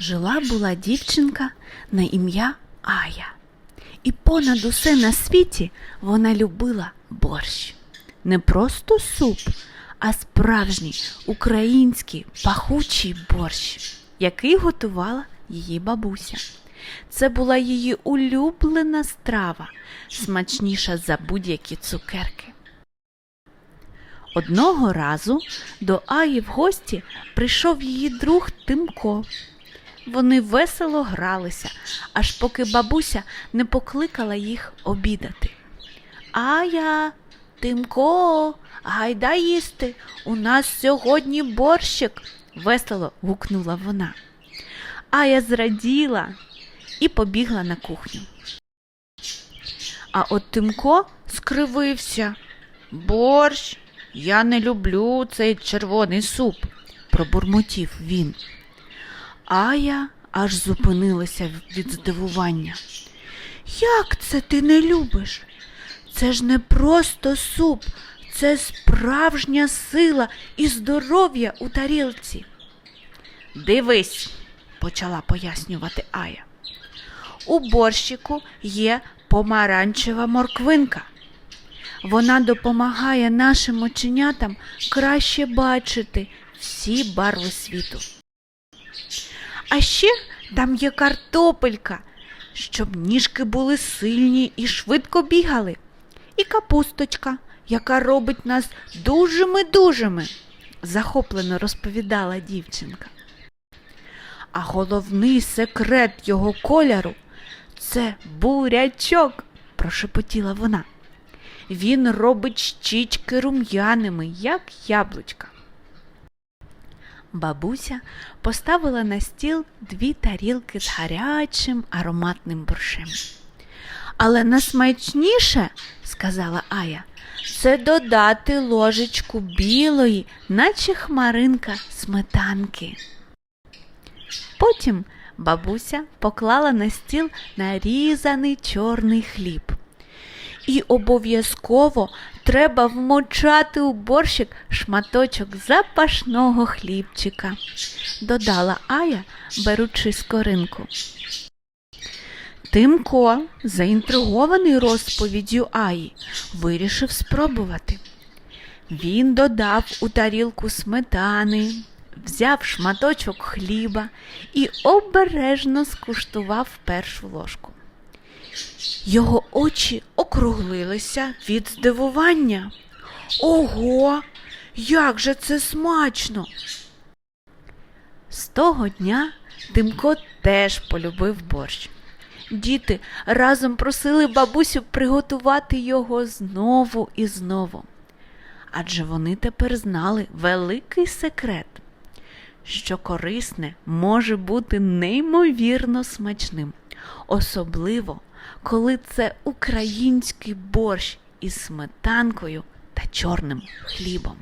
Жила була дівчинка на ім'я Ая. І понад усе на світі вона любила борщ. Не просто суп, а справжній український пахучий борщ, який готувала її бабуся. Це була її улюблена страва, смачніша за будь-які цукерки. Одного разу до Аї в гості прийшов її друг Тимко. Вони весело гралися, аж поки бабуся не покликала їх обідати. Ая, Тимко, гайда їсти, у нас сьогодні борщик, весело гукнула вона. Ая зраділа і побігла на кухню. А от Тимко скривився. Борщ, я не люблю цей червоний суп, пробурмотів він. Ая аж зупинилася від здивування. Як це ти не любиш? Це ж не просто суп, це справжня сила і здоров'я у тарілці. Дивись, почала пояснювати Ая. У борщику є помаранчева морквинка. Вона допомагає нашим оченятам краще бачити всі барви світу. А ще там є картопелька, щоб ніжки були сильні і швидко бігали, і капусточка, яка робить нас дужими-дужими, захоплено розповідала дівчинка. А головний секрет його кольору це бурячок, прошепотіла вона. Він робить щічки рум'яними, як яблучка. Бабуся поставила на стіл дві тарілки з гарячим ароматним борщем. Але найсмачніше, сказала Ая, це додати ложечку білої, наче хмаринка сметанки. Потім бабуся поклала на стіл нарізаний чорний хліб. І обов'язково треба вмочати у борщик шматочок запашного хлібчика, додала Ая, беручи скоринку. Тимко, заінтригований розповіддю Аї, вирішив спробувати. Він додав у тарілку сметани, взяв шматочок хліба і обережно скуштував першу ложку. Його очі округлилися від здивування. Ого, як же це смачно! З того дня Тимко теж полюбив борщ. Діти разом просили бабусю приготувати його знову і знову. Адже вони тепер знали великий секрет, що корисне може бути неймовірно смачним, особливо коли це український борщ із сметанкою та чорним хлібом.